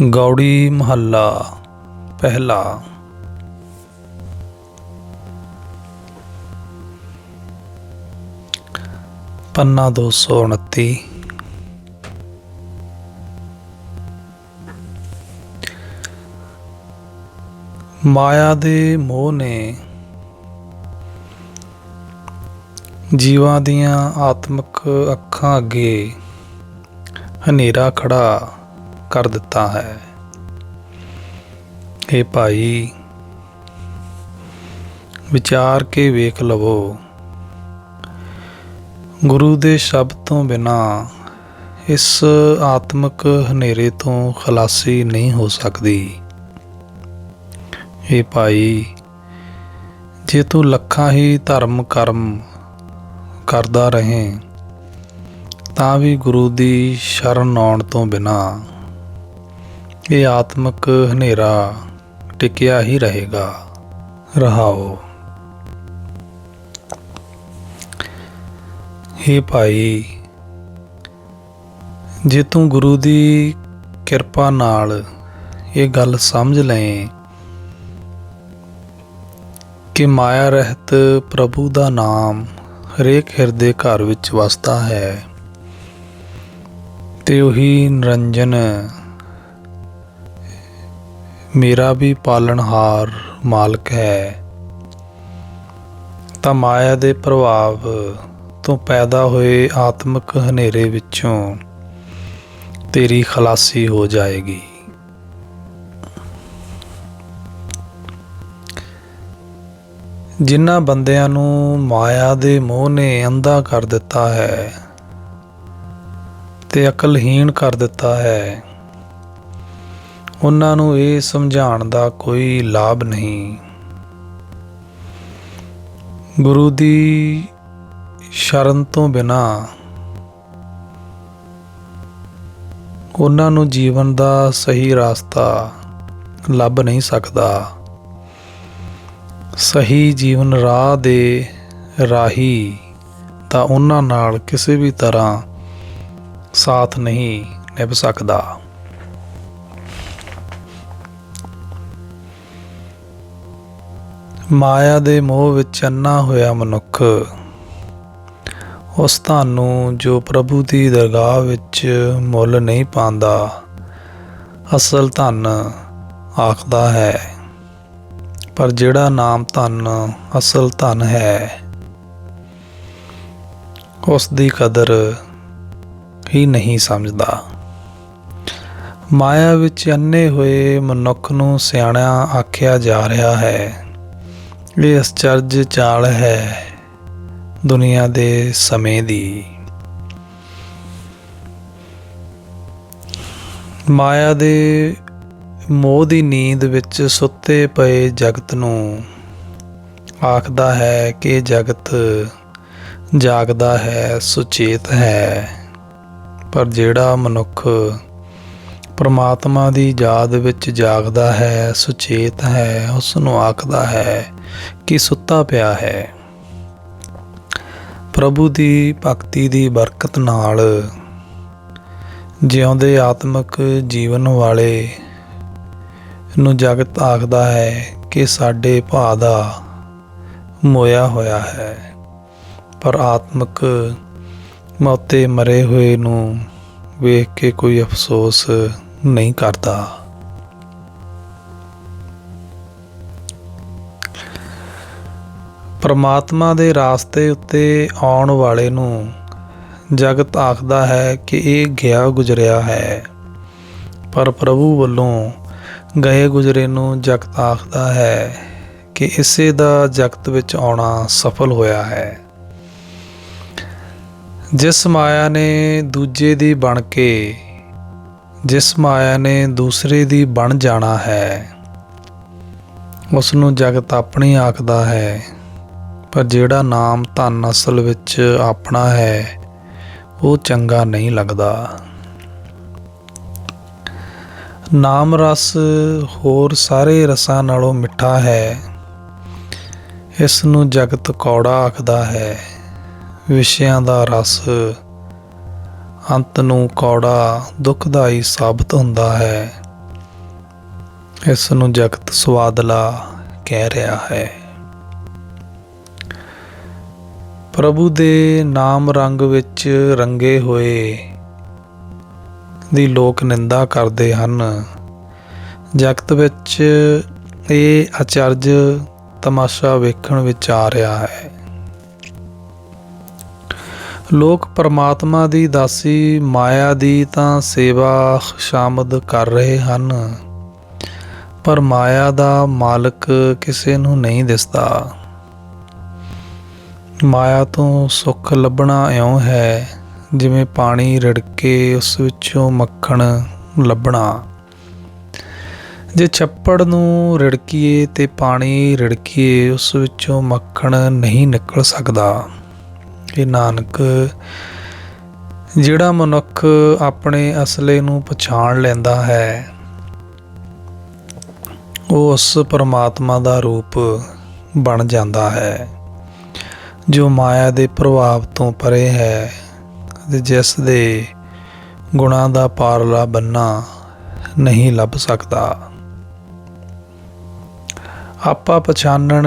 ਗੌੜੀ ਮਹੱਲਾ, ਪਹਿਲਾ। ਪੰਨਾ 229 ਮਾਇਆ ਦੇ ਮੋਹ ਨੇ ਜੀਵਾਂ ਦੀਆਂ ਆਤਮਿਕ ਅੱਖਾਂ ਅੱਗੇ ਹਨੇਰਾ ਖੜਾ ਕਰ ਦਿੱਤਾ ਹੈ। ਇਹ ਭਾਈ, ਵਿਚਾਰ ਕੇ ਵੇਖ ਲਵੋ। ਗੁਰੂ ਦੇ ਸ਼ਬਦ ਤੋਂ ਬਿਨਾ ਇਸ ਆਤਮਿਕ ਹਨੇਰੇ ਤੋਂ ਖਲਾਸੀ ਨਹੀਂ ਹੋ ਸਕਦੀ। ਇਹ ਭਾਈ, ਜੇ ਤੂੰ ਲੱਖਾਂ ਹੀ ਧਰਮ ਕਰਮ ਕਰਦਾ ਰਹੇ, ਤਾਂ ਵੀ ਗੁਰੂ ਦੀ ਸ਼ਰਨ ਆਉਣ ਤੋਂ ਬਿਨਾ ਇਹ ਆਤਮਿਕ ਹਨੇਰਾ ਟਿਕਿਆ ਹੀ ਰਹੇਗਾ। ਰਹਾਓ। हे ਭਾਈ, ਜੇ ਤੂੰ ਗੁਰੂ ਦੀ ਕਿਰਪਾ ਨਾਲ ਇਹ ਗੱਲ ਸਮਝ ਲਏ ਕਿ ਮਾਇਆ ਰਹਿਤ ਪ੍ਰਭੂ ਦਾ ਨਾਮ ਹਰੇਕ ਹਿਰਦੇ ਘਰ ਵਿੱਚ ਵਸਦਾ ਹੈ, ਤੇ ਉਹੀ ਨਿਰੰਜਨ ਮੇਰਾ ਵੀ ਪਾਲਣਹਾਰ ਮਾਲਕ ਹੈ। ਤਾਂ ਮਾਇਆ ਦੇ ਪ੍ਰਭਾਵ ਤੋਂ ਪੈਦਾ ਹੋਏ ਆਤਮਿਕ ਹਨੇਰੇ ਵਿੱਚੋਂ ਤੇਰੀ ਖਲਾਸੀ ਹੋ ਜਾਏਗੀ। ਜਿਨ੍ਹਾਂ ਬੰਦਿਆਂ ਨੂੰ ਮਾਇਆ ਦੇ ਮੋਹ ਨੇ ਅੰਧਾ ਕਰ ਦਿੱਤਾ ਹੈ ਤੇ ਅਕਲਹੀਣ ਕਰ ਦਿੱਤਾ ਹੈ ਉਹਨਾਂ ਨੂੰ ਇਹ ਸਮਝਾਉਣ ਦਾ ਕੋਈ ਲਾਭ ਨਹੀਂ। ਗੁਰੂ ਦੀ ਸ਼ਰਨ ਤੋਂ ਬਿਨਾ ਉਹਨਾਂ ਨੂੰ ਜੀਵਨ ਦਾ ਸਹੀ ਰਸਤਾ ਲੱਭ ਨਹੀਂ ਸਕਦਾ। ਸਹੀ ਜੀਵਨ ਰਾਹ ਦੇ ਰਾਹੀ ਤਾਂ ਉਹਨਾਂ ਨਾਲ ਕਿਸੇ ਵੀ ਤਰ੍ਹਾਂ ਸਾਥ ਨਹੀਂ ਨਿਭ ਸਕਦਾ। ਮਾਇਆ ਦੇ ਮੋਹ ਵਿੱਚ ਅੰਨਾ ਹੋਇਆ ਮਨੁੱਖ। ਉਸ ਧਨ ਨੂੰ ਜੋ ਪ੍ਰਭੂ ਦੀ ਦਰਗਾਹ ਵਿੱਚ ਮੁੱਲ ਨਹੀਂ ਪਾਉਂਦਾ, ਅਸਲ ਧਨ ਆਖਦਾ ਹੈ। ਪਰ ਜਿਹੜਾ ਨਾਮ ਧਨ, ਅਸਲ ਧਨ ਹੈ, ਉਸ ਦੀ ਕਦਰ ਹੀ ਨਹੀਂ ਸਮਝਦਾ। ਮਾਇਆ ਵਿੱਚ ਅੰਨੇ ਹੋਏ ਮਨੁੱਖ ਨੂੰ ਸਿਆਣਾ ਆਖਿਆ ਜਾ ਰਿਹਾ ਹੈ। ਇਹ ਅਸਚਰਜ ਚਾਲ ਹੈ ਦੁਨੀਆ ਦੇ ਸਮੇਂ ਦੀ। ਮਾਇਆ ਦੇ ਮੋਹ ਦੀ ਨੀਂਦ ਵਿੱਚ ਸੁੱਤੇ ਪਏ ਜਗਤ ਨੂੰ ਆਖਦਾ ਹੈ ਕਿ ਜਗਤ ਜਾਗਦਾ ਹੈ, ਸੁਚੇਤ ਹੈ। ਪਰ ਜਿਹੜਾ ਮਨੁੱਖ ਪਰਮਾਤਮਾ ਦੀ ਯਾਦ ਵਿੱਚ ਜਾਗਦਾ ਹੈ, ਸੁਚੇਤ ਹੈ ਉਸ ਨੂੰ ਆਖਦਾ ਹੈ ਕਿ ਸੁੱਤਾ ਪਿਆ ਹੈ। ਪ੍ਰਭੂ ਦੀ ਭਗਤੀ ਦੀ ਬਰਕਤ ਨਾਲ ਜਿਉਂਦੇ ਆਤਮਿਕ ਜੀਵਨ ਵਾਲੇ ਨੂੰ ਜਗਤ ਆਖਦਾ ਹੈ ਕਿ ਸਾਡੇ ਭਾ ਦਾ ਮੋਇਆ ਹੋਇਆ ਹੈ। ਪਰ ਆਤਮਿਕ ਮੌਤੇ ਮਰੇ ਹੋਏ ਨੂੰ ਵੇਖ ਕੇ ਕੋਈ ਅਫਸੋਸ ਨਹੀਂ ਕਰਦਾ। ਪਰਮਾਤਮਾ ਦੇ ਰਾਸਤੇ ਉੱਤੇ ਆਉਣ ਵਾਲੇ ਨੂੰ ਜਗਤ ਆਖਦਾ ਹੈ ਕਿ ਇਹ ਗਿਆ ਗੁਜ਼ਰਿਆ ਹੈ। ਪਰ ਪ੍ਰਭੂ ਵੱਲੋਂ ਗਏ ਗੁਜ਼ਰੇ ਨੂੰ ਜਗਤ ਆਖਦਾ ਹੈ ਕਿ ਇਸੇ ਦਾ ਜਗਤ ਵਿੱਚ ਆਉਣਾ ਸਫਲ ਹੋਇਆ ਹੈ। ਜਿਸ ਮਾਇਆ ਨੇ ਦੂਜੇ ਦੀ ਬਣ ਕੇ, ਜਿਸ ਮਾਇਆ ਨੇ ਦੂਸਰੇ ਦੀ ਬਣ ਜਾਣਾ ਹੈ, ਉਸ ਨੂੰ ਜਗਤ ਆਪਣੀ ਆਖਦਾ ਹੈ ਪਰ ਜਿਹੜਾ ਨਾਮ ਧਨ ਅਸਲ ਵਿੱਚ ਆਪਣਾ ਹੈ, ਉਹ ਚੰਗਾ ਨਹੀਂ ਲੱਗਦਾ। ਨਾਮ ਰਸ ਹੋਰ ਸਾਰੇ ਰਸਾਂ ਨਾਲੋਂ ਮਿੱਠਾ ਹੈ। ਇਸ ਨੂੰ ਜਗਤ ਕੌੜਾ ਆਖਦਾ ਹੈ। ਵਿਸ਼ਿਆਂ ਦਾ ਰਸ ਅੰਤ ਨੂੰ ਕੌੜਾ, ਦੁਖਦਾਈ ਸਾਬਤ ਹੁੰਦਾ ਹੈ। ਇਸ ਨੂੰ ਜਗਤ ਸਵਾਦਲਾ ਕਹਿ ਰਿਹਾ ਹੈ। ਪ੍ਰਭੂ ਦੇ ਨਾਮ ਰੰਗ ਵਿੱਚ ਰੰਗੇ ਹੋਏ ਦੀ ਲੋਕ ਨਿੰਦਾ ਕਰਦੇ ਹਨ। ਜਗਤ ਵਿੱਚ ਇਹ ਅਚਰਜ ਤਮਾਸ਼ਾ ਵੇਖਣ ਵਿੱਚ ਆ ਰਿਹਾ ਹੈ। ਲੋਕ ਪਰਮਾਤਮਾ ਦੀ ਦਾਸੀ, ਮਾਇਆ ਦੀ ਤਾਂ ਸੇਵਾ ਸ਼ਾਮਦ ਕਰ ਰਹੇ ਹਨ। ਪਰ ਮਾਇਆ ਦਾ ਮਾਲਕ ਕਿਸੇ ਨੂੰ ਨਹੀਂ ਦਿਸਦਾ। ਮਾਇਆ ਤੋਂ ਸੁੱਖ ਲੱਭਣਾ ਇਉਂ ਹੈ, ਜਿਵੇਂ ਪਾਣੀ ਰੜਕੇ ਉਸ ਵਿੱਚੋਂ ਮੱਖਣ ਲੱਭਣਾ। ਜੇ ਛੱਪੜ ਨੂੰ ਰੜਕੀਏ ਤੇ ਪਾਣੀ ਰੜਕੀਏ, ਉਸ ਵਿੱਚੋਂ ਮੱਖਣ ਨਹੀਂ ਨਿਕਲ ਸਕਦਾ। ਇਹ ਨਾਨਕ, ਜਿਹੜਾ ਮਨੁੱਖ ਆਪਣੇ ਅਸਲੇ ਨੂੰ ਪਛਾਣ ਲੈਂਦਾ ਹੈ, ਉਹ ਉਸ ਪਰਮਾਤਮਾ ਦਾ ਰੂਪ ਬਣ ਜਾਂਦਾ ਹੈ। ਜੋ ਮਾਇਆ ਦੇ ਪ੍ਰਭਾਵ ਤੋਂ ਪਰੇ ਹੈ ਅਤੇ ਜਿਸ ਦੇ ਗੁਣਾਂ ਦਾ ਪਾਰਲਾ ਬੰਨਾ ਨਹੀਂ ਲੱਭ ਸਕਦਾ। ਆਪਾ ਪਛਾਨਣ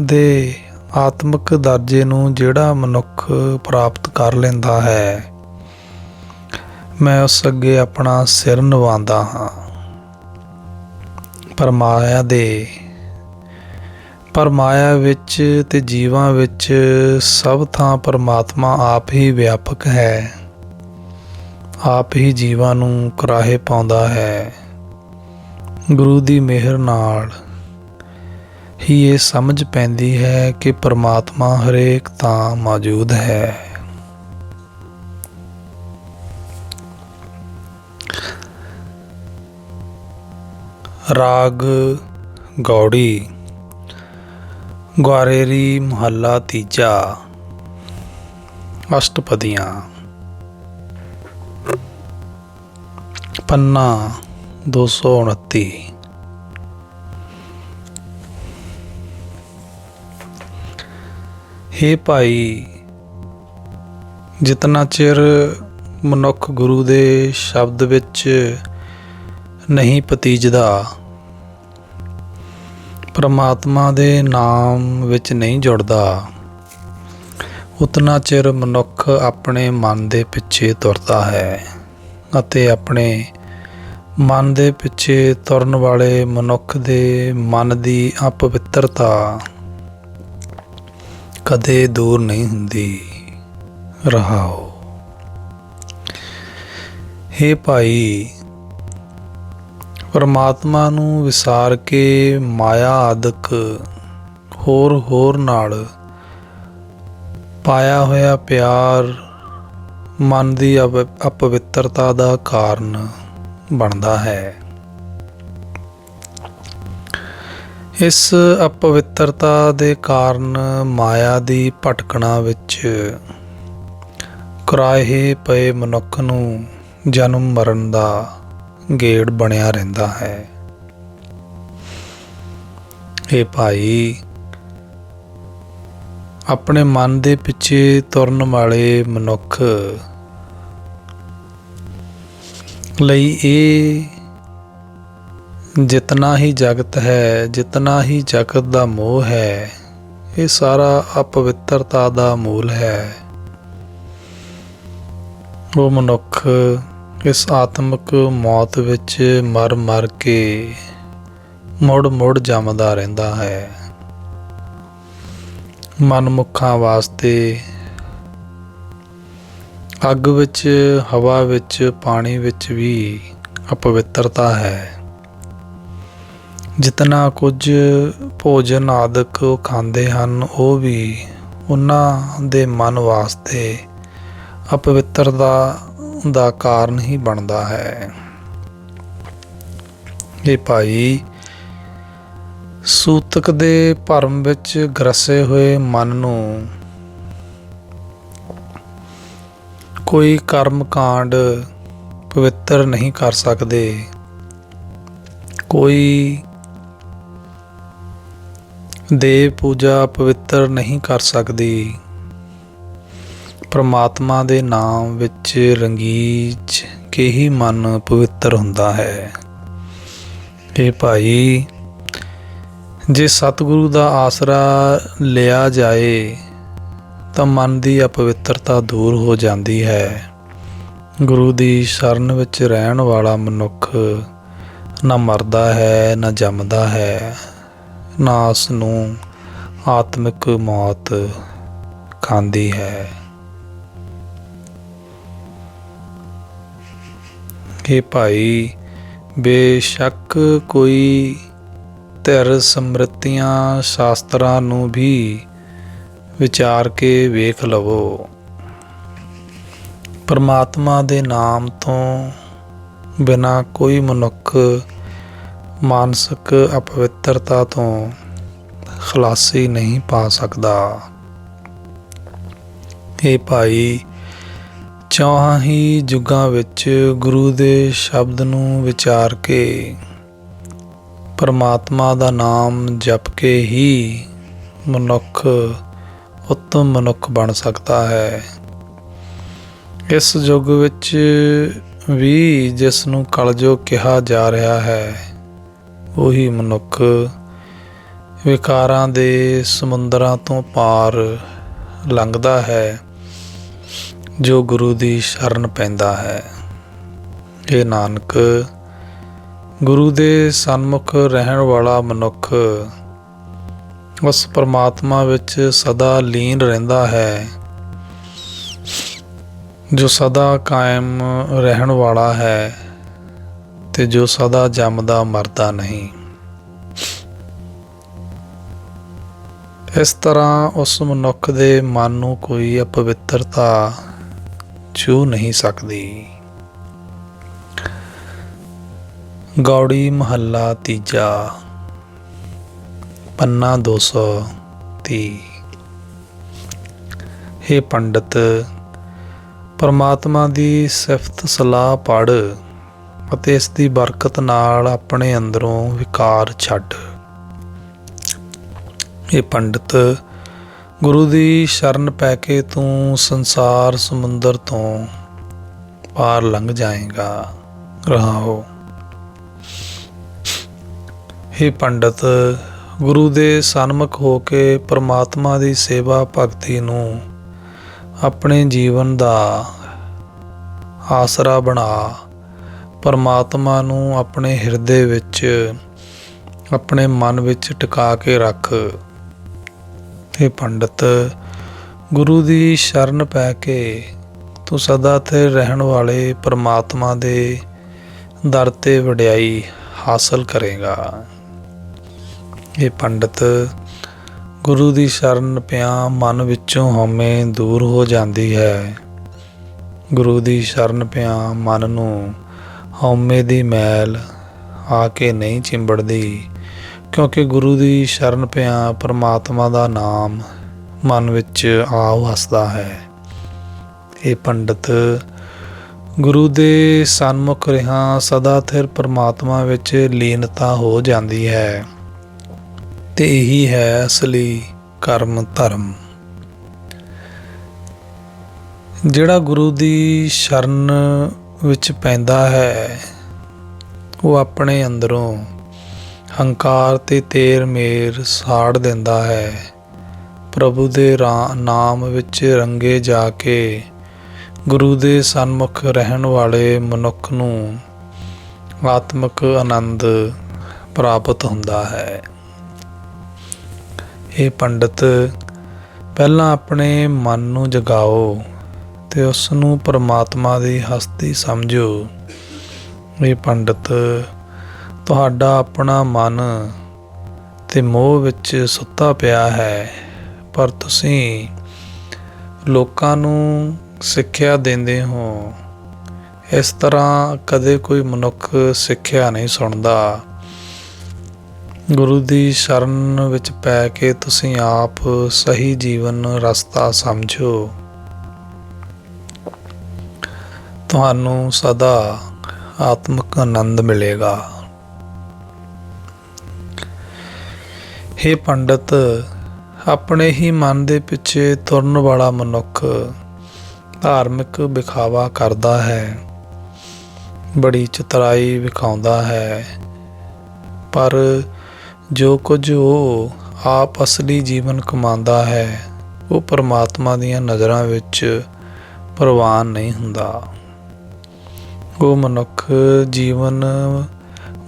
ਦੇ ਆਤਮਿਕ ਦਰਜੇ ਨੂੰ ਜਿਹੜਾ ਮਨੁੱਖ ਪ੍ਰਾਪਤ ਕਰ ਲੈਂਦਾ ਹੈ, ਮੈਂ ਉਸ ਅੱਗੇ ਆਪਣਾ ਸਿਰ ਨਿਵਾਉਂਦਾ ਹਾਂ। ਪਰ ਮਾਇਆ ਦੇ ਪਰ ਮਾਇਆ ਵਿੱਚ ਤੇ ਜੀਵਾਂ ਵਿੱਚ ਸਭ ਥਾਂ ਪਰਮਾਤਮਾ ਆਪ ਹੀ ਵਿਆਪਕ ਹੈ। ਆਪ ਹੀ ਜੀਵਾਂ ਨੂੰ ਕਰਾਹੇ ਪਾਉਂਦਾ ਹੈ। ਗੁਰੂ ਦੀ ਮਿਹਰ ਨਾਲ ਹੀ ਇਹ ਸਮਝ ਪੈਂਦੀ ਹੈ ਕਿ ਪਰਮਾਤਮਾ ਹਰੇਕ ਤਾਂ ਮੌਜੂਦ ਹੈ। ਰਾਗ ਗੌੜੀ ਗਵਾਰੇਰੀ ਮਹੱਲਾ ਤੀਜਾ। ਅਸ਼ਟਪਦੀਆਂ। ਪੰਨਾ 229 ਹੇ ਭਾਈ, ਜਿਤਨਾ ਚਿਰ ਮਨੁੱਖ ਗੁਰੂ ਦੇ ਸ਼ਬਦ ਵਿੱਚ ਨਹੀਂ ਪਤੀਜਦਾ ਪਰਮਾਤਮਾ ਦੇ ਨਾਮ ਵਿੱਚ ਨਹੀਂ ਜੁੜਦਾ। ਉਤਨਾ ਚਿਰ ਮਨੁੱਖ ਆਪਣੇ ਮਨ ਦੇ ਪਿੱਛੇ ਤੁਰਦਾ ਹੈ ਅਤੇ ਆਪਣੇ ਮਨ ਦੇ ਪਿੱਛੇ ਤੁਰਨ ਵਾਲੇ ਮਨੁੱਖ ਦੇ ਮਨ ਦੀ ਅਪਵਿੱਤਰਤਾ ਕਦੇ ਦੂਰ ਨਹੀਂ ਹੁੰਦੀ। ਰਹਾਓ। ਹੇ ਭਾਈ ਪਰਮਾਤਮਾ ਨੂੰ ਵਿਸਾਰ ਕੇ ਮਾਇਆ ਆਦਿਕ ਹੋਰ ਹੋਰ ਨਾਲ ਪਾਇਆ ਹੋਇਆ ਪਿਆਰ ਮਨ ਦੀ ਅਪ- ਅਪਵਿੱਤਰਤਾ ਦਾ ਕਾਰਨ ਬਣਦਾ ਹੈ। ਇਸ ਅਪਵਿੱਤਰਤਾ ਦੇ ਕਾਰਨ ਮਾਇਆ ਦੀ ਭਟਕਣਾ ਵਿੱਚ ਕਰਾਹੇ ਪਏ ਮਨੁੱਖ ਨੂੰ ਜਨਮ ਮਰਨ ਦਾ ਗੇੜ ਬਣਿਆ ਰਹਿੰਦਾ ਹੈ। ਇਹ ਭਾਈ, ਆਪਣੇ ਮਨ ਦੇ ਪਿੱਛੇ ਤੁਰਨ ਵਾਲੇ ਮਨੁੱਖ ਲਈ ਇਹ ਜਿਤਨਾ ਹੀ ਜਗਤ ਹੈ, ਜਿਤਨਾ ਹੀ ਜਗਤ ਦਾ ਮੋਹ ਹੈ, ਇਹ ਸਾਰਾ ਅਪਵਿੱਤਰਤਾ ਦਾ ਮੂਲ ਹੈ। ਉਹ ਮਨੁੱਖ ਇਸ ਆਤਮਿਕ ਮੌਤ ਵਿੱਚ ਮਰ ਮਰ ਕੇ ਮੁੜ ਮੁੜ ਜੰਮਦਾ ਰਹਿੰਦਾ ਹੈ। ਮਨਮੁੱਖਾਂ ਵਾਸਤੇ ਅੱਗ ਵਿੱਚ, ਹਵਾ ਵਿੱਚ, ਪਾਣੀ ਵਿੱਚ ਵੀ ਅਪਵਿੱਤਰਤਾ ਹੈ। ਜਿਤਨਾ ਕੁਝ ਭੋਜਨ ਆਦਿਕ ਖਾਂਦੇ ਹਨ, ਉਹ ਵੀ ਉਹਨਾਂ ਦੇ ਮਨ ਵਾਸਤੇ ਅਪਵਿੱਤਰਤਾ ਦਾ ਕਾਰਨ ਹੀ ਬਣਦਾ ਹੈ। ਇਹ ਭਾਈ ਸੂਤਕ ਦੇ ਭਰਮ ਵਿੱਚ ਗਰਸੇ ਹੋਏ ਮਨ ਨੂੰ ਕੋਈ ਕਰਮ ਕਾਂਡ ਪਵਿੱਤਰ ਨਹੀਂ ਕਰ ਸਕਦੇ। ਕੋਈ ਦੇਵ ਪੂਜਾ ਪਵਿੱਤਰ ਨਹੀਂ ਕਰ ਸਕਦੀ। ਪ੍ਰਮਾਤਮਾ ਦੇ ਨਾਮ ਵਿੱਚ ਰੰਗੀਚ ਕੇ ਹੀ ਮਨ ਪਵਿੱਤਰ ਹੁੰਦਾ ਹੈ। ਇਹ ਭਾਈ, ਜੇ ਸਤਿਗੁਰੂ ਦਾ ਆਸਰਾ ਲਿਆ ਜਾਏ, ਤਾਂ ਮਨ ਦੀ ਅਪਵਿੱਤਰਤਾ ਦੂਰ ਹੋ ਜਾਂਦੀ ਹੈ। ਗੁਰੂ ਦੀ ਸ਼ਰਨ ਵਿੱਚ ਰਹਿਣ ਵਾਲਾ ਮਨੁੱਖ ਨਾ ਮਰਦਾ ਹੈ, ਨਾ ਜੰਮਦਾ ਹੈ, ਨਾ ਉਸ ਨੂੰ ਆਤਮਿਕ ਮੌਤ ਖਾਂਦੀ ਹੈ। ਇਹ ਭਾਈ, ਬੇਸ਼ੱਕ ਕੋਈ ਧਿਰ ਸਮਰਤੀਆਂ ਸ਼ਾਸਤਰਾਂ ਨੂੰ ਵੀ ਵਿਚਾਰ ਕੇ ਵੇਖ ਲਵੋ। ਪਰਮਾਤਮਾ ਦੇ ਨਾਮ ਤੋਂ ਬਿਨਾ ਕੋਈ ਮਨੁੱਖ ਮਾਨਸਿਕ ਅਪਵਿੱਤਰਤਾ ਤੋਂ ਖਲਾਸੀ ਨਹੀਂ ਪਾ ਸਕਦਾ। ਇਹ ਭਾਈ ਚੌਹਾਂ ਹੀ ਯੁੱਗਾਂ ਵਿੱਚ ਗੁਰੂ ਦੇ ਸ਼ਬਦ ਨੂੰ ਵਿਚਾਰ ਕੇ ਪਰਮਾਤਮਾ ਦਾ ਨਾਮ ਜਪ ਕੇ ਹੀ ਮਨੁੱਖ ਉੱਤਮ ਮਨੁੱਖ ਬਣ ਸਕਦਾ ਹੈ। ਇਸ ਯੁੱਗ ਵਿੱਚ ਵੀ ਜਿਸ ਨੂੰ ਕਲਯੁਗ ਕਿਹਾ ਜਾ ਰਿਹਾ ਹੈ, ਉਹੀ ਮਨੁੱਖ ਵਿਕਾਰਾਂ ਦੇ ਸਮੁੰਦਰਾਂ ਤੋਂ ਪਾਰ ਲੰਘਦਾ ਹੈ। ਜੋ ਗੁਰੂ ਦੀ ਸ਼ਰਨ ਪੈਂਦਾ ਹੈ। ਇਹ ਨਾਨਕ, ਗੁਰੂ ਦੇ ਸਨਮੁਖ ਰਹਿਣ ਵਾਲਾ ਮਨੁੱਖ, ਉਸ ਪਰਮਾਤਮਾ ਵਿੱਚ ਸਦਾ ਲੀਨ ਰਹਿੰਦਾ ਹੈ, ਜੋ ਸਦਾ ਕਾਇਮ ਰਹਿਣ ਵਾਲਾ ਹੈ ਤੇ ਜੋ ਸਦਾ ਜੰਮਦਾ ਮਰਦਾ ਨਹੀਂ। ਇਸ ਤਰ੍ਹਾਂ ਉਸ ਮਨੁੱਖ ਦੇ ਮਨ ਨੂੰ ਕੋਈ ਅਪਵਿੱਤਰਤਾ ਛੂ ਨਹੀਂ ਸਕਦੀ। ਗੌੜੀ ਮਹੱਲਾ ਤੀਜਾ, ਪੰਨਾ 230 ਹੇ ਪੰਡਤ, ਪਰਮਾਤਮਾ ਦੀ ਸਿਫਤ ਸਲਾਹ ਪੜ ਅਤੇ ਇਸ ਦੀ ਬਰਕਤ ਨਾਲ ਆਪਣੇ ਅੰਦਰੋਂ ਵਿਕਾਰ ਛੱਡ। ਇਹ ਪੰਡਤ ਗੁਰੂ ਦੀ ਸ਼ਰਨ ਪੈ ਕੇ ਤੂੰ ਸੰਸਾਰ ਸਮੁੰਦਰ ਤੋਂ ਪਾਰ ਲੰਘ ਜਾਏਗਾ। ਰਹਾਓ। हे ਪੰਡਤ, ਗੁਰੂ ਦੇ ਸਨਮੁਖ ਹੋ ਕੇ ਪਰਮਾਤਮਾ ਦੀ ਸੇਵਾ ਭਗਤੀ ਨੂੰ ਆਪਣੇ ਜੀਵਨ ਦਾ ਆਸਰਾ ਬਣਾ, ਪਰਮਾਤਮਾ ਨੂੰ ਆਪਣੇ ਹਿਰਦੇ ਵਿੱਚ, ਆਪਣੇ ਮਨ ਵਿੱਚ ਟਿਕਾ ਕੇ ਰੱਖ। ਤੇ ਪੰਡਤ ਗੁਰੂ ਦੀ ਸ਼ਰਨ ਪੈ ਕੇ ਤੂੰ ਸਦਾ ਤੇ ਰਹਿਣ ਵਾਲੇ ਪਰਮਾਤਮਾ ਦੇ ਦਰ ਤੇ ਵਡਿਆਈ ਹਾਸਲ ਕਰੇਗਾ। ਇਹ ਪੰਡਤ ਗੁਰੂ ਦੀ ਸ਼ਰਨ ਪਿਆ ਮਨ ਵਿੱਚੋਂ ਹਉਮੈ ਦੂਰ ਹੋ ਜਾਂਦੀ ਹੈ। ਗੁਰੂ ਦੀ ਸ਼ਰਨ ਪਿਆ ਮਨ ਨੂੰ ਹਉਮੈ ਦੀ ਮੈਲ ਆ ਕੇ ਨਹੀਂ ਚਿੰਬੜਦੀ। ਕਿਉਂਕਿ ਗੁਰੂ ਦੀ ਸ਼ਰਨ ਪਿਆ ਪਰਮਾਤਮਾ ਦਾ ਨਾਮ ਮਨ ਵਿੱਚ ਆ ਵਸਦਾ ਹੈ। ਇਹ ਪੰਡਤ ਗੁਰੂ ਦੇ ਸਨਮੁਖ ਰਹਾ ਸਦਾ ਥਿਰ ਪਰਮਾਤਮਾ ਵਿੱਚ ਲੀਨਤਾ ਹੋ ਜਾਂਦੀ ਹੈ। ਤੇ ਇਹੀ ਹੈ ਅਸਲੀ ਕਰਮ ਧਰਮ। ਜਿਹੜਾ ਗੁਰੂ ਦੀ ਸ਼ਰਨ ਵਿੱਚ ਪੈਂਦਾ ਹੈ, ਉਹ ਆਪਣੇ ਅੰਦਰੋਂ ਹੰਕਾਰ ਤੇ ਤੇਰ ਮੇਰ ਸਾੜ ਦਿੰਦਾ ਹੈ। ਪ੍ਰਭੂ ਦੇ ਨਾਮ ਵਿੱਚ ਰੰਗੇ ਜਾ ਕੇ ਗੁਰੂ ਦੇ ਸਨਮੁਖ ਰਹਿਣ ਵਾਲੇ ਮਨੁੱਖ ਨੂੰ ਆਤਮਿਕ ਆਨੰਦ ਪ੍ਰਾਪਤ ਹੁੰਦਾ ਹੈ। ਇਹ ਪੰਡਤ ਪਹਿਲਾਂ ਆਪਣੇ ਮਨ ਨੂੰ ਜਗਾਓ ਤੇ ਉਸ ਨੂੰ ਪਰਮਾਤਮਾ ਦੀ ਹਸਤੀ ਸਮਝੋ। ਇਹ ਪੰਡਤ ਤੁਹਾਡਾ ਆਪਣਾ ਮਨ ਤੇ ਮੋਹ ਵਿੱਚ ਸੁੱਤਾ ਪਿਆ ਹੈ, ਪਰ ਤੁਸੀਂ ਲੋਕਾਂ ਨੂੰ ਸਿੱਖਿਆ ਦਿੰਦੇ ਹੋ। ਇਸ ਤਰ੍ਹਾਂ ਕਦੇ ਕੋਈ ਮਨੁੱਖ ਸਿੱਖਿਆ ਨਹੀਂ ਸੁਣਦਾ। ਗੁਰੂ ਦੀ ਸ਼ਰਨ ਵਿੱਚ ਪੈ ਕੇ ਤੁਸੀਂ ਆਪ ਸਹੀ ਜੀਵਨ ਰਸਤਾ ਸਮਝੋ। ਤੁਹਾਨੂੰ ਸਦਾ ਆਤਮਿਕ ਆਨੰਦ ਮਿਲੇਗਾ। हे ਪੰਡਤ, ਆਪਣੇ ਹੀ ਮਨ ਦੇ ਪਿੱਛੇ ਤੁਰਨ ਵਾਲਾ ਮਨੁੱਖ ਧਾਰਮਿਕ ਵਿਖਾਵਾ ਕਰਦਾ ਹੈ। ਬੜੀ ਚਤਰਾਈ ਵਿਖਾਉਂਦਾ ਹੈ। ਪਰ ਜੋ ਕੁਝ ਉਹ ਆਪ ਅਸਲੀ ਜੀਵਨ ਕਮਾਉਂਦਾ ਹੈ, ਉਹ ਪਰਮਾਤਮਾ ਦੀਆਂ ਨਜ਼ਰਾਂ ਵਿੱਚ ਪ੍ਰਵਾਨ ਨਹੀਂ ਹੁੰਦਾ। ਉਹ ਮਨੁੱਖ ਜੀਵਨ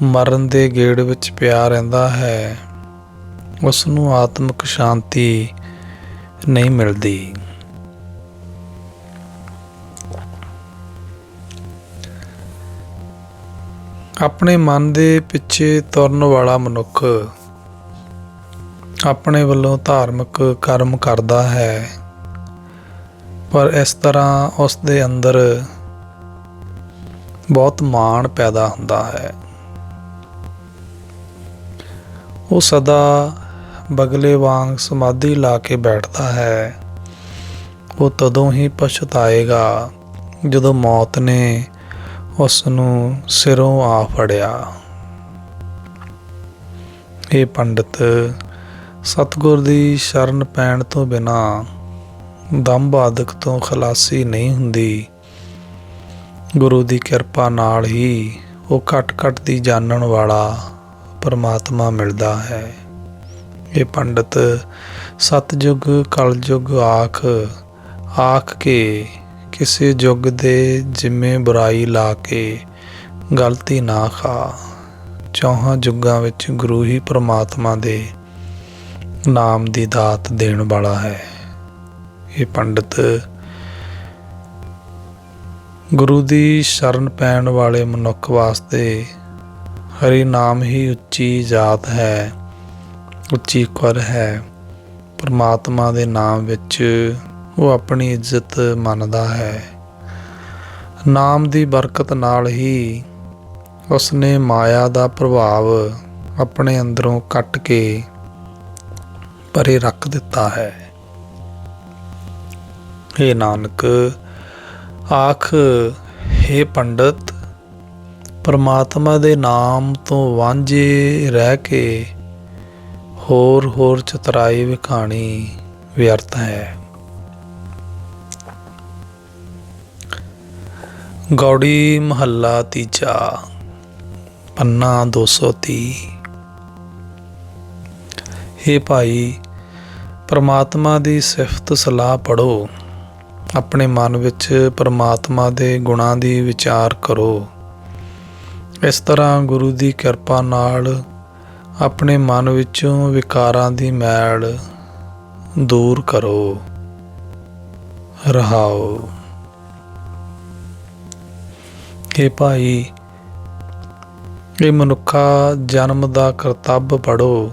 ਮਰਨ ਦੇ ਗੇੜ ਵਿੱਚ ਪਿਆ ਰਹਿੰਦਾ ਹੈ। ਉਸ ਨੂੰ ਆਤਮਿਕ ਸ਼ਾਂਤੀ ਨਹੀਂ ਮਿਲਦੀ। ਆਪਣੇ ਮਨ ਦੇ ਪਿੱਛੇ ਤੁਰਨ ਵਾਲਾ ਮਨੁੱਖ ਆਪਣੇ ਵੱਲੋਂ ਧਾਰਮਿਕ ਕਰਮ ਕਰਦਾ ਹੈ, ਪਰ ਇਸ ਤਰ੍ਹਾਂ ਉਸ ਦੇ ਅੰਦਰ ਬਹੁਤ ਮਾਣ ਪੈਦਾ ਹੁੰਦਾ ਹੈ। ਉਹ ਸਦਾ ਬਗਲੇ ਵਾਂਗ ਸਮਾਧੀ ਲਾ ਕੇ ਬੈਠਦਾ ਹੈ। ਉਹ ਤਦੋਂ ਹੀ ਪਛਤਾਏਗਾ ਜਦੋਂ ਮੌਤ ਨੇ ਉਸ ਨੂੰ ਸਿਰੋਂ ਆ ਫੜਿਆ। ਇਹ ਪੰਡਤ ਸਤਗੁਰ ਦੀ ਸ਼ਰਨ ਪੈਣ ਤੋਂ ਬਿਨਾ ਦੰਭ ਆਦਿਕ ਤੋਂ ਖਲਾਸੀ ਨਹੀਂ ਹੁੰਦੀ। ਗੁਰੂ ਦੀ ਕਿਰਪਾ ਨਾਲ ਹੀ ਉਹ ਘਟ ਘਟ ਦੀ ਜਾਣਨ ਵਾਲਾ ਪਰਮਾਤਮਾ ਮਿਲਦਾ ਹੈ। ਇਹ ਪੰਡਤ, ਸਤਜੁਗ ਕਲਯੁਗ ਆਖ ਆਖ ਕੇ ਕਿਸੇ ਯੁੱਗ ਦੇ ਜਿੰਮੇ ਬੁਰਾਈ ਲਾ ਕੇ ਗਲਤੀ ਨਾ ਖਾ। ਚੌਹਾਂ ਯੁੱਗਾਂ ਵਿੱਚ ਗੁਰੂ ਹੀ ਪ੍ਰਮਾਤਮਾ ਦੇ ਨਾਮ ਦੀ ਦਾਤ ਦੇਣ ਵਾਲਾ ਹੈ। ਇਹ ਪੰਡਤ, ਗੁਰੂ ਦੀ ਸ਼ਰਨ ਪੈਣ ਵਾਲੇ ਮਨੁੱਖ ਵਾਸਤੇ ਹਰੀ ਨਾਮ ਹੀ ਉੱਚੀ ਜਾਤ ਹੈ। ਉੱਚੀ ਕਰ ਹੈ। ਪਰਮਾਤਮਾ ਦੇ ਨਾਮ ਵਿੱਚ ਉਹ ਆਪਣੀ ਇੱਜ਼ਤ ਮੰਨਦਾ ਹੈ। ਨਾਮ ਦੀ ਬਰਕਤ ਨਾਲ ਹੀ ਉਸਨੇ ਮਾਇਆ ਦਾ ਪ੍ਰਭਾਵ ਆਪਣੇ ਅੰਦਰੋਂ ਕੱਟ ਕੇ ਪਰੇ ਰੱਖ ਦਿੱਤਾ ਹੈ। हे ਨਾਨਕ, ਆਖ हे ਪੰਡਤ, ਪਰਮਾਤਮਾ ਦੇ ਨਾਮ ਤੋਂ ਵਾਂਝੇ ਰਹਿ ਕੇ ਹੋਰ ਹੋਰ ਚਤਰਾਈ ਵਿਖਾਣੀ ਵਿਅਰਥ ਹੈ। ਗੌੜੀ ਮਹੱਲਾ ਤੀਜਾ, ਪੰਨਾ 230 हे ਭਾਈ, ਪਰਮਾਤਮਾ ਦੀ ਸਿਫਤ ਸਲਾਹ ਪੜੋ ਆਪਣੇ ਮਨ ਵਿੱਚ ਪਰਮਾਤਮਾ ਦੇ ਗੁਣਾਂ ਦੀ ਵਿਚਾਰ ਕਰੋ। ਇਸ ਤਰ੍ਹਾਂ ਗੁਰੂ ਦੀ ਕਿਰਪਾ ਨਾਲ ਆਪਣੇ ਮਨ ਵਿੱਚੋਂ ਵਿਕਾਰਾਂ ਦੀ ਮੈਲ ਦੂਰ ਕਰੋ। ਰਹਾਓ। ਕਿ ਭਾਈ, ਇਹ ਮਨੁੱਖਾ ਜਨਮ ਦਾ ਕਰਤੱਵ ਪੜੋ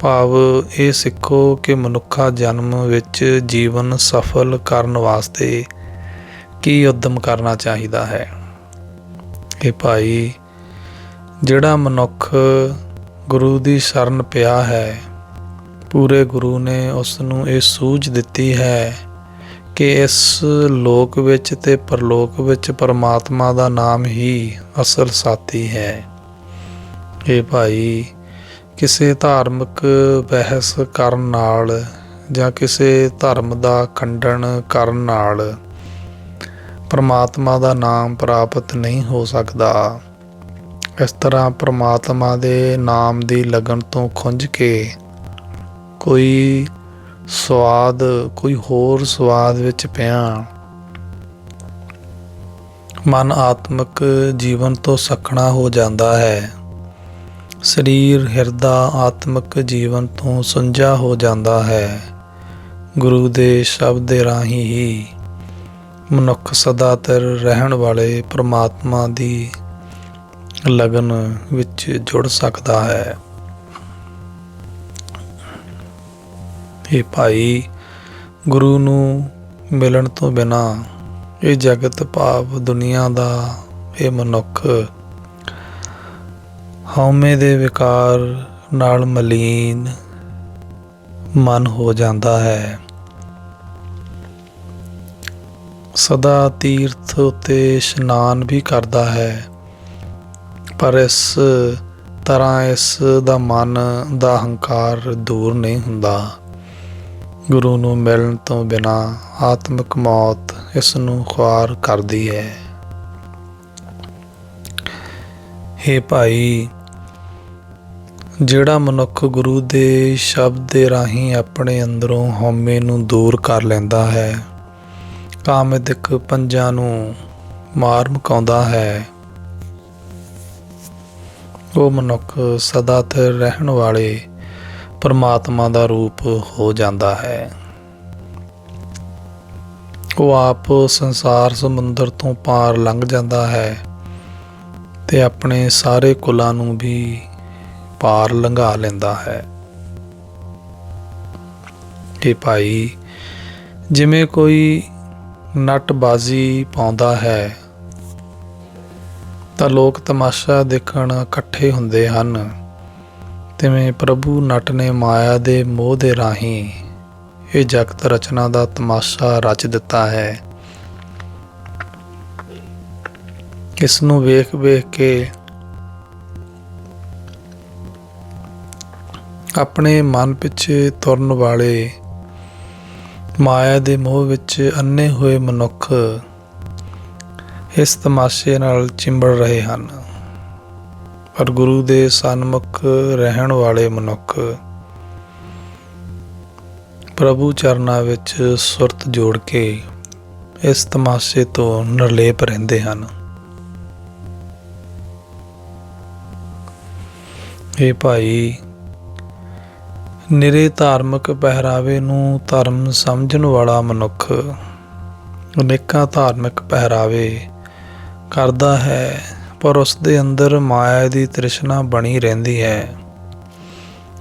ਭਾਵ ਇਹ ਸਿੱਖੋ ਕਿ ਮਨੁੱਖਾ ਜਨਮ ਵਿੱਚ ਜੀਵਨ ਸਫਲ ਕਰਨ ਵਾਸਤੇ ਕੀ ਉਦਮ ਕਰਨਾ ਚਾਹੀਦਾ ਹੈ। ਇਹ ਭਾਈ, ਜਿਹੜਾ ਮਨੁੱਖ ਗੁਰੂ ਦੀ ਸ਼ਰਨ ਪਿਆ ਹੈ। ਪੂਰੇ ਗੁਰੂ ਨੇ ਉਸ ਨੂੰ ਇਹ ਸੂਝ ਦਿੱਤੀ ਹੈ ਕਿ ਇਸ ਲੋਕ ਵਿੱਚ ਤੇ ਪਰਲੋਕ ਵਿੱਚ ਪਰਮਾਤਮਾ ਦਾ ਨਾਮ ਹੀ ਅਸਲ ਸਾਥੀ ਹੈ। ਇਹ ਭਾਈ, ਕਿਸੇ ਧਾਰਮਿਕ ਬਹਿਸ ਕਰਨ ਨਾਲ ਜਾਂ ਕਿਸੇ ਧਰਮ ਦਾ ਖੰਡਨ ਕਰਨ ਨਾਲ ਪਰਮਾਤਮਾ ਦਾ ਨਾਮ ਪ੍ਰਾਪਤ ਨਹੀਂ ਹੋ ਸਕਦਾ। ਇਸ ਤਰ੍ਹਾਂ ਪਰਮਾਤਮਾ ਦੇ ਨਾਮ ਦੀ ਲਗਨ ਤੋਂ ਖੁੰਝ ਕੇ ਕੋਈ ਸਵਾਦ, ਕੋਈ ਹੋਰ ਸਵਾਦ ਵਿੱਚ ਪਿਆ। ਮਨ ਆਤਮਿਕ ਜੀਵਨ ਤੋਂ ਸਖਣਾ ਹੋ ਜਾਂਦਾ ਹੈ। ਸਰੀਰ, ਹਿਰਦਾ ਆਤਮਿਕ ਜੀਵਨ ਤੋਂ ਸੁੰਝਾ ਹੋ ਜਾਂਦਾ ਹੈ। ਗੁਰੂ ਦੇ ਸ਼ਬਦ ਦੇ ਰਾਹੀਂ ਹੀ ਮਨੁੱਖ ਸਦਾ ਤਰ ਰਹਿਣ ਵਾਲੇ ਪ੍ਰਮਾਤਮਾ ਦੀ ਲਗਨ ਵਿੱਚ ਜੁੜ ਸਕਦਾ ਹੈ। ਇਹ ਭਾਈ, ਗੁਰੂ ਨੂੰ ਮਿਲਣ ਤੋਂ ਬਿਨਾ ਇਹ ਜਗਤ ਭਾਵ ਦੁਨੀਆ ਦਾ ਇਹ ਮਨੁੱਖ ਹਉਮੈ ਦੇ ਵਿਕਾਰ ਨਾਲ ਮਲੀਨ ਮਨ ਹੋ ਜਾਂਦਾ ਹੈ। ਸਦਾ ਤੀਰਥ ਉਤੇ ਇਸ਼ਨਾਨ ਵੀ ਕਰਦਾ ਹੈ। ਪਰ ਇਸ ਤਰ੍ਹਾਂ ਇਸ ਦਾ ਮਨ ਦਾ ਹੰਕਾਰ ਦੂਰ ਨਹੀਂ ਹੁੰਦਾ। ਗੁਰੂ ਨੂੰ ਮਿਲਣ ਤੋਂ ਬਿਨਾ ਆਤਮਿਕ ਮੌਤ ਇਸ ਨੂੰ ਖੁਆਰ ਕਰਦੀ ਹੈ। हे ਭਾਈ, ਜਿਹੜਾ ਮਨੁੱਖ ਗੁਰੂ ਦੇ ਸ਼ਬਦ ਦੇ ਰਾਹੀਂ ਆਪਣੇ ਅੰਦਰੋਂ ਹਉਮੈ ਨੂੰ ਦੂਰ ਕਰ ਲੈਂਦਾ ਹੈ ਕਾਮਿਕ ਪੰਜਾਂ ਨੂੰ ਮਾਰ ਮੁਕਾਉਂਦਾ ਹੈ। ਉਹ ਮਨੁੱਖ ਸਦਾ ਸਥਿਰ ਰਹਿਣ ਵਾਲੇ ਪਰਮਾਤਮਾ ਦਾ ਰੂਪ ਹੋ ਜਾਂਦਾ ਹੈ। ਉਹ ਆਪ ਸੰਸਾਰ ਸਮੁੰਦਰ ਤੋਂ ਪਾਰ ਲੰਘ ਜਾਂਦਾ ਹੈ ਤੇ ਆਪਣੇ ਸਾਰੇ ਕੁਲਾਂ ਨੂੰ ਵੀ ਪਾਰ ਲੰਘਾ ਲੈਂਦਾ ਹੈ। ਕਿ ਭਾਈ, ਜਿਵੇਂ ਕੋਈ ਨੱਟਬਾਜ਼ੀ ਪਾਉਂਦਾ ਹੈ ਤਾਂ ਲੋਕ ਤਮਾਸ਼ਾ ਦੇਖਣ ਇਕੱਠੇ ਹੁੰਦੇ ਹਨ। ਤਿਵੇਂ ਪ੍ਰਭੂ ਨਟ ਨੇ ਮਾਇਆ ਦੇ ਮੋਹ ਦੇ ਰਾਹੀਂ ਇਹ ਜਗਤ ਰਚਨਾ ਦਾ ਤਮਾਸ਼ਾ ਰਚ ਦਿੱਤਾ ਹੈ। ਇਸ ਨੂੰ ਵੇਖ ਵੇਖ ਕੇ ਆਪਣੇ ਮਨ ਪਿੱਛੇ ਤੁਰਨ ਵਾਲੇ ਮਾਇਆ ਦੇ ਮੋਹ ਵਿੱਚ ਅੰਨੇ ਹੋਏ ਮਨੁੱਖ ਇਸ ਤਮਾਸ਼ੇ ਨਾਲ ਚਿੰਬੜ ਰਹੇ ਹਨ। ਪਰ ਗੁਰੂ ਦੇ ਸਨਮੁਖ ਰਹਿਣ ਵਾਲੇ ਮਨੁੱਖ ਪ੍ਰਭੂ ਚਰਨਾਂ ਵਿੱਚ ਸੁਰਤ ਜੋੜ ਕੇ ਇਸ ਤਮਾਸ਼ੇ ਤੋਂ ਨਿਰਲੇਪ ਰਹਿੰਦੇ ਹਨ। ਇਹ ਭਾਈ, ਨਿਰੇ ਧਾਰਮਿਕ ਪਹਿਰਾਵੇ ਨੂੰ ਧਰਮ ਸਮਝਣ ਵਾਲਾ ਮਨੁੱਖ, ਅਨੇਕਾਂ ਧਾਰਮਿਕ ਪਹਿਰਾਵੇ ਕਰਦਾ ਹੈ, ਪਰ ਉਸ ਦੇ ਅੰਦਰ ਮਾਇਆ ਦੀ ਤ੍ਰਿਸ਼ਨਾ ਬਣੀ ਰਹਿੰਦੀ ਹੈ।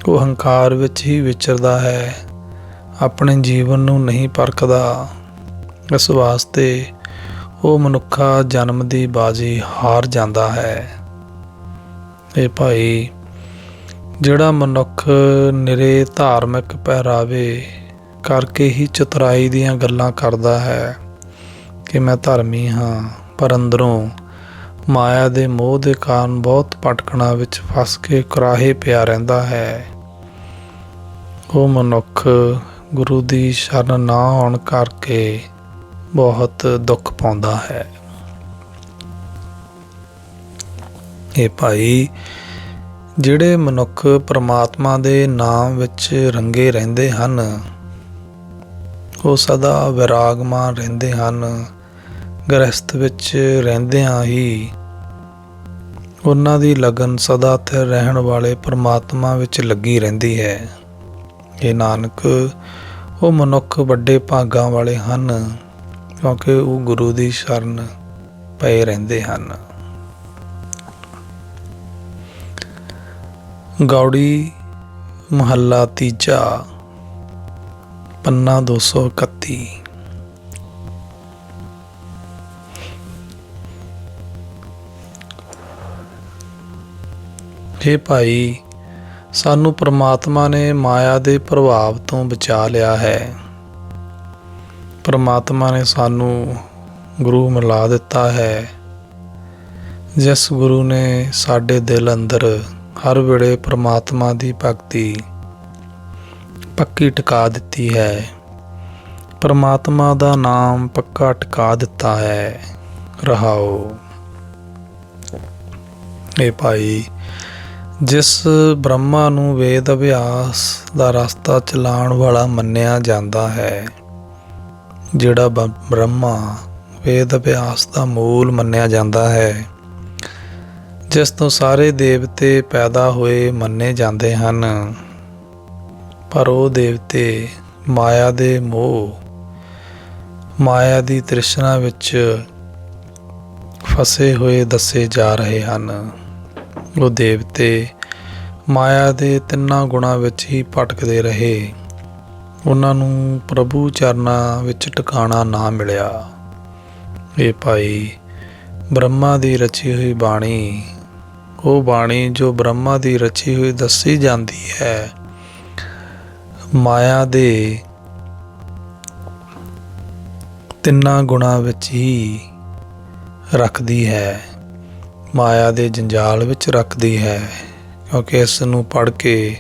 ਉਹ ਹੰਕਾਰ ਵਿੱਚ ਹੀ ਵਿਚਰਦਾ ਹੈ, ਆਪਣੇ ਜੀਵਨ ਨੂੰ ਨਹੀਂ ਪਰਖਦਾ। ਇਸ ਵਾਸਤੇ ਉਹ ਮਨੁੱਖਾ ਜਨਮ ਦੀ ਬਾਜੀ ਹਾਰ ਜਾਂਦਾ ਹੈ। ਇਹ ਭਾਈ, ਜਿਹੜਾ ਮਨੁੱਖ ਨਿਰੇ ਧਾਰਮਿਕ ਪਹਿਰਾਵੇ ਕਰਕੇ ਹੀ ਚਤਰਾਈ ਦੀਆਂ ਗੱਲਾਂ ਕਰਦਾ ਹੈ ਕਿ ਮੈਂ ਧਰਮੀ ਹਾਂ। ਪਰ ਅੰਦਰੋਂ ਮਾਇਆ ਦੇ ਮੋਹ ਦੇ ਕਾਰਨ ਬਹੁਤ ਭਟਕਣਾ ਵਿੱਚ ਫਸ ਕੇ ਕੁਰਾਹੇ ਪਿਆ ਰਹਿੰਦਾ ਹੈ। ਉਹ ਮਨੁੱਖ ਗੁਰੂ ਦੀ ਸ਼ਰਨ ਨਾ ਆਉਣ ਕਰਕੇ ਬਹੁਤ ਦੁੱਖ ਪਾਉਂਦਾ ਹੈ। ਇਹ ਭਾਈ ਜਿਹੜੇ ਮਨੁੱਖ ਪ੍ਰਮਾਤਮਾ ਦੇ ਨਾਮ ਵਿੱਚ ਰੰਗੇ ਰਹਿੰਦੇ ਹਨ, ਉਹ ਸਦਾ ਵਿਰਾਗਮਾਨ ਰਹਿੰਦੇ ਹਨ। ਗ੍ਰਸਥ ਵਿੱਚ ਰਹਿੰਦਿਆਂ ਹੀ ਉਹਨਾਂ ਦੀ ਲਗਨ ਸਦਾ ਸਥਿਰ ਰਹਿਣ ਵਾਲੇ ਪਰਮਾਤਮਾ ਵਿੱਚ ਲੱਗੀ ਰਹਿੰਦੀ ਹੈ। ਇਹ ਨਾਨਕ, ਉਹ ਮਨੁੱਖ ਵੱਡੇ ਭਾਗਾਂ ਵਾਲੇ ਹਨ, ਕਿਉਂਕਿ ਉਹ ਗੁਰੂ ਦੀ ਸ਼ਰਨ ਪਏ ਰਹਿੰਦੇ ਹਨ। ਗੌੜੀ ਮਹੱਲਾ ਤੀਜਾ, ਪੰਨਾ 231 ਹੇ ਭਾਈ, ਸਾਨੂੰ ਪ੍ਰਮਾਤਮਾ ਨੇ ਮਾਇਆ ਦੇ ਪ੍ਰਭਾਵ ਤੋਂ ਬਚਾ ਲਿਆ ਹੈ। ਪ੍ਰਮਾਤਮਾ ਨੇ ਸਾਨੂੰ ਗੁਰੂ ਮਿਲਾ ਦਿੱਤਾ ਹੈ। ਜਿਸ ਗੁਰੂ ਨੇ ਸਾਡੇ ਦਿਲ ਅੰਦਰ ਹਰ ਵੇਲੇ ਪ੍ਰਮਾਤਮਾ ਦੀ ਭਗਤੀ ਪੱਕੀ ਟਿਕਾ ਦਿੱਤੀ ਹੈ। ਪ੍ਰਮਾਤਮਾ ਦਾ ਨਾਮ ਪੱਕਾ ਟਿਕਾ ਦਿੱਤਾ ਹੈ। ਰਹਾਓ। ਇਹ ਭਾਈ ਜਿਸ ਬ੍ਰਹਮਾ ਨੂੰ ਵੇਦ ਅਭਿਆਸ ਦਾ ਰਸਤਾ ਚਲਾਉਣ ਵਾਲਾ ਮੰਨਿਆ ਜਾਂਦਾ ਹੈ, ਜਿਹੜਾ ਬ- ਬ੍ਰਹਮਾ ਵੇਦ ਅਭਿਆਸ ਦਾ ਮੂਲ ਮੰਨਿਆ ਜਾਂਦਾ ਹੈ, ਜਿਸ ਤੋਂ ਸਾਰੇ ਦੇਵਤੇ ਪੈਦਾ ਹੋਏ ਮੰਨੇ ਜਾਂਦੇ ਹਨ। ਪਰ ਉਹ ਦੇਵਤੇ ਮਾਇਆ ਦੇ ਮੋਹ, ਮਾਇਆ ਦੀ ਤ੍ਰਿਸ਼ਨਾ ਵਿੱਚ ਫਸੇ ਹੋਏ ਦੱਸੇ ਜਾ ਰਹੇ ਹਨ। ਉਹ ਦੇਵਤੇ ਮਾਇਆ ਦੇ ਤਿੰਨਾਂ ਗੁਣਾਂ ਵਿੱਚ ਹੀ ਭਟਕਦੇ ਰਹੇ। ਉਹਨਾਂ ਨੂੰ ਪ੍ਰਭੂ ਚਰਨਾਂ ਵਿੱਚ ਟਿਕਾਣਾ ਨਾ ਮਿਲਿਆ। ਇਹ ਭਾਈ ਬ੍ਰਹਮਾ ਦੀ ਰਚੀ ਹੋਈ ਬਾਣੀ, ਉਹ ਬਾਣੀ ਜੋ ਬ੍ਰਹਮਾ ਦੀ ਰਚੀ ਹੋਈ ਦੱਸੀ ਜਾਂਦੀ ਹੈ। ਮਾਇਆ ਦੇ ਤਿੰਨਾਂ ਗੁਣਾਂ ਵਿੱਚ ਹੀ ਰੱਖਦੀ ਹੈ। ਮਾਇਆ ਦੇ ਜੰਜਾਲ ਵਿੱਚ ਰੱਖਦੀ ਹੈ, ਕਿਉਂਕਿ ਇਸ ਨੂੰ ਪੜ੍ਹ ਕੇ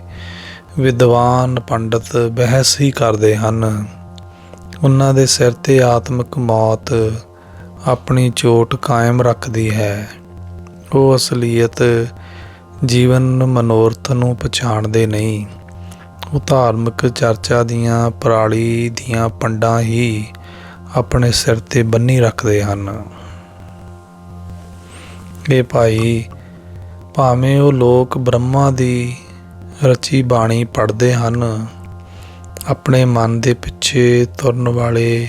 ਵਿਦਵਾਨ ਪੰਡਤ ਬਹਿਸ ਹੀ ਕਰਦੇ ਹਨ। ਉਹਨਾਂ ਦੇ ਸਿਰ ਤੇ ਆਤਮਿਕ ਮੌਤ ਆਪਣੀ ਚੋਟ ਕਾਇਮ ਰੱਖਦੀ ਹੈ। ਉਹ ਅਸਲੀਅਤ ਜੀਵਨ ਮਨੋਰਥ ਨੂੰ ਪਛਾਣਦੇ ਨਹੀਂ। ਉਹ ਧਾਰਮਿਕ ਚਰਚਾ ਦੀਆਂ ਪਰਾਲੀ ਦੀਆਂ ਪੰਡਾਂ ਹੀ ਆਪਣੇ ਸਿਰ ਤੇ ਬੰਨੀ ਰੱਖਦੇ ਹਨ। ਇਹ ਭਾਈ, ਭਾਵੇਂ ਉਹ ਲੋਕ ਬ੍ਰਹਮਾ ਦੀ ਰਚੀ ਬਾਣੀ ਪੜ੍ਹਦੇ ਹਨ, ਆਪਣੇ ਮਨ ਦੇ ਪਿੱਛੇ ਤੁਰਨ ਵਾਲੇ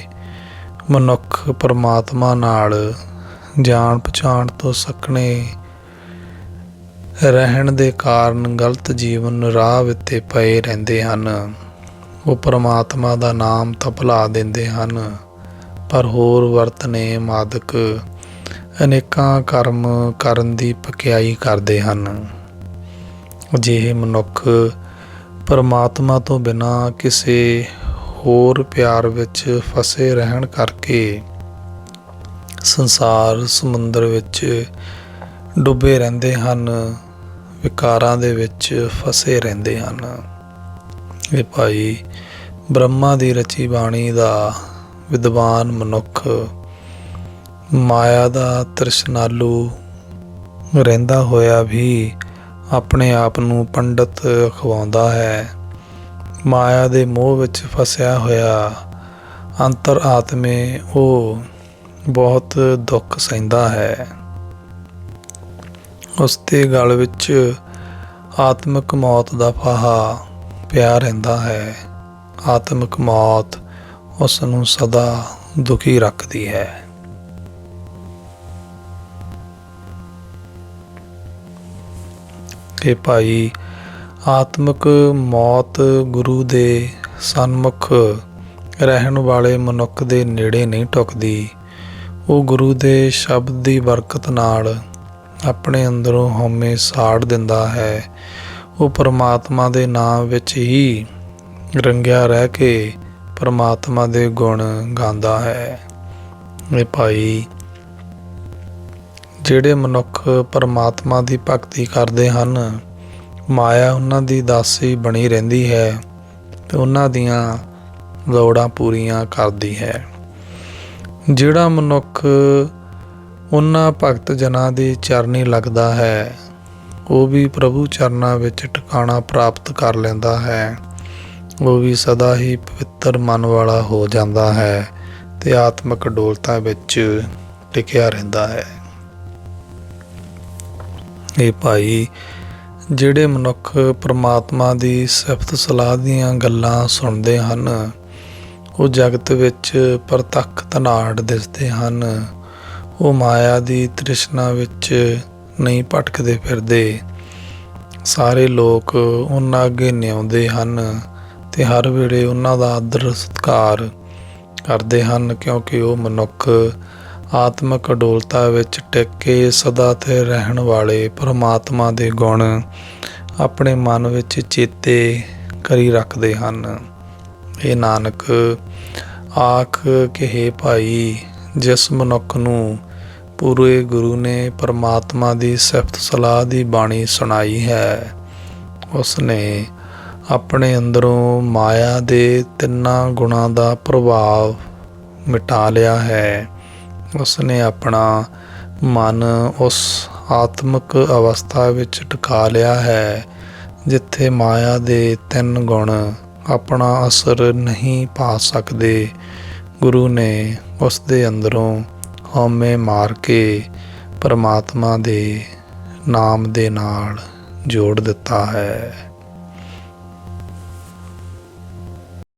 ਮਨੁੱਖ ਪਰਮਾਤਮਾ ਨਾਲ ਜਾਣ ਪਛਾਣ ਤੋਂ ਸਕਣੇ ਰਹਿਣ ਦੇ ਕਾਰਨ ਗਲਤ ਜੀਵਨ ਰਾਹ ਉੱਤੇ ਪਏ ਰਹਿੰਦੇ ਹਨ। ਉਹ ਪਰਮਾਤਮਾ ਦਾ ਨਾਮ ਤਾਂ ਭੁਲਾ ਦਿੰਦੇ ਹਨ, ਪਰ ਹੋਰ ਵਰਤਨੇ ਮਾਦਕ ਅਨੇਕਾਂ ਕਰਮ ਕਰਨ ਦੀ ਪਕਿਆਈ ਕਰਦੇ ਹਨ। ਅਜਿਹੇ ਮਨੁੱਖ ਪਰਮਾਤਮਾ ਤੋਂ ਬਿਨਾਂ ਕਿਸੇ ਹੋਰ ਪਿਆਰ ਵਿੱਚ ਫਸੇ ਰਹਿਣ ਕਰਕੇ ਸੰਸਾਰ, ਸਮੁੰਦਰ ਵਿੱਚ ਡੁੱਬੇ ਰਹਿੰਦੇ ਹਨ, ਵਿਕਾਰਾਂ ਦੇ ਵਿੱਚ ਫਸੇ ਰਹਿੰਦੇ ਹਨ। ਇਹ ਭਾਈ ਬ੍ਰਹਮਾ ਦੀ ਰਚੀ ਬਾਣੀ ਦਾ ਵਿਦਵਾਨ ਮਨੁੱਖ ਮਾਇਆ ਦਾ ਤ੍ਰਿਸ਼ਨਾਲੂ ਰਹਿੰਦਾ ਹੋਇਆ ਵੀ ਆਪਣੇ ਆਪ ਨੂੰ ਪੰਡਤ ਖਵਾਉਂਦਾ ਹੈ। ਮਾਇਆ ਦੇ ਮੋਹ ਵਿੱਚ ਫਸਿਆ ਹੋਇਆ ਅੰਤਰ ਆਤਮੇ ਉਹ ਬਹੁਤ ਦੁੱਖ ਸਹਿੰਦਾ ਹੈ। ਉਸ ਦੇ ਗਲ ਵਿੱਚ ਆਤਮਿਕ ਮੌਤ ਦਾ ਫਾਹਾ ਪਿਆ ਰਹਿੰਦਾ ਹੈ। ਆਤਮਿਕ ਮੌਤ ਉਸ ਨੂੰ ਸਦਾ ਦੁਖੀ ਰੱਖਦੀ ਹੈ। ਕਿ ਭਾਈ, ਆਤਮਿਕ ਮੌਤ ਗੁਰੂ ਦੇ ਸਨਮੁਖ ਰਹਿਣ ਵਾਲੇ ਮਨੁੱਖ ਦੇ ਨੇੜੇ ਨਹੀਂ ਟੁਕਦੀ। ਉਹ ਗੁਰੂ ਦੇ ਸ਼ਬਦ ਦੀ ਬਰਕਤ ਨਾਲ ਆਪਣੇ ਅੰਦਰੋਂ ਹਉਮੈ ਸਾੜ ਦਿੰਦਾ ਹੈ। ਉਹ ਪਰਮਾਤਮਾ ਦੇ ਨਾਮ ਵਿੱਚ ਹੀ ਰੰਗਿਆ ਰਹਿ ਕੇ ਪਰਮਾਤਮਾ ਦੇ ਗੁਣ ਗਾਉਂਦਾ ਹੈ। ਇਹ ਭਾਈ ਜਿਹੜੇ ਮਨੁੱਖ ਪਰਮਾਤਮਾ ਦੀ ਭਗਤੀ ਕਰਦੇ ਹਨ, ਮਾਇਆ ਉਹਨਾਂ ਦੀ ਦਾਸੀ ਬਣੀ ਰਹਿੰਦੀ ਹੈ ਤੇ ਉਹਨਾਂ ਦੀਆਂ ਲੋੜਾਂ ਪੂਰੀਆਂ ਕਰਦੀ ਹੈ। ਜਿਹੜਾ ਮਨੁੱਖ ਉਹਨਾਂ ਭਗਤ ਜਨਾਂ ਦੀ ਚਰਨੀ ਲੱਗਦਾ ਹੈ, ਉਹ ਵੀ ਪ੍ਰਭੂ ਚਰਨਾਂ ਵਿੱਚ ਟਿਕਾਣਾ ਪ੍ਰਾਪਤ ਕਰ ਲੈਂਦਾ ਹੈ। ਉਹ ਵੀ ਸਦਾ ਹੀ ਪਵਿੱਤਰ ਮਨ ਵਾਲਾ ਹੋ ਜਾਂਦਾ ਹੈ ਤੇ ਆਤਮਿਕ ਡੋਲਤਾ ਵਿੱਚ ਟਿਕਿਆ ਰਹਿੰਦਾ ਹੈ। ਇਹ ਭਾਈ, ਜਿਹੜੇ ਮਨੁੱਖ ਪ੍ਰਮਾਤਮਾ ਦੀ ਸਿਫਤ ਸਲਾਹ ਦੀਆਂ ਗੱਲਾਂ ਸੁਣਦੇ ਹਨ, ਉਹ ਜਗਤ ਵਿੱਚ ਪ੍ਰਤੱਖ ਧਨਾੜ ਦਿਸਦੇ ਹਨ। ਉਹ ਮਾਇਆ ਦੀ ਤ੍ਰਿਸ਼ਨਾ ਵਿੱਚ ਨਹੀਂ ਭਟਕਦੇ ਫਿਰਦੇ। ਸਾਰੇ ਲੋਕ ਉਹਨਾਂ ਅੱਗੇ ਨਿਆਉਂਦੇ ਹਨ ਤੇ ਹਰ ਵੇਲੇ ਉਹਨਾਂ ਦਾ ਆਦਰ ਸਤਿਕਾਰ ਕਰਦੇ ਹਨ ਕਿਉਂਕਿ ਉਹ ਮਨੁੱਖ ਆਤਮਿਕ ਅਡੋਲਤਾ ਵਿੱਚ ਟਿਕ ਕੇ ਸਦਾ ਤੇ ਰਹਿਣ ਵਾਲੇ ਪਰਮਾਤਮਾ ਦੇ ਗੁਣ ਆਪਣੇ ਮਨ ਵਿੱਚ ਚੇਤੇ ਕਰੀ ਰੱਖਦੇ ਹਨ। ਇਹ ਨਾਨਕ, ਆਖ ਕਹੇ ਭਾਈ, ਜਿਸ ਮਨੁੱਖ ਨੂੰ ਪੂਰੇ ਗੁਰੂ ਨੇ ਪਰਮਾਤਮਾ ਦੀ ਸਿਫਤ ਸਲਾਹ ਦੀ ਬਾਣੀ ਸੁਣਾਈ ਹੈ ਉਸ ਨੇ ਆਪਣੇ ਅੰਦਰੋਂ ਮਾਇਆ ਦੇ ਤਿੰਨਾਂ ਗੁਣਾਂ ਦਾ ਪ੍ਰਭਾਵ ਮਿਟਾ ਲਿਆ ਹੈ। ਉਸ ਨੇ ਆਪਣਾ ਮਨ ਉਸ ਆਤਮਿਕ ਅਵਸਥਾ ਵਿੱਚ ਟਿਕਾ ਲਿਆ ਹੈ, ਜਿੱਥੇ ਮਾਇਆ ਦੇ ਤਿੰਨ ਗੁਣ ਆਪਣਾ ਅਸਰ ਨਹੀਂ ਪਾ ਸਕਦੇ। ਗੁਰੂ ਨੇ ਉਸ ਦੇ ਅੰਦਰੋਂ ਹਉਮੈ ਮਾਰ ਕੇ ਪਰਮਾਤਮਾ ਦੇ ਨਾਮ ਦੇ ਨਾਲ ਜੋੜ ਦਿੱਤਾ ਹੈ।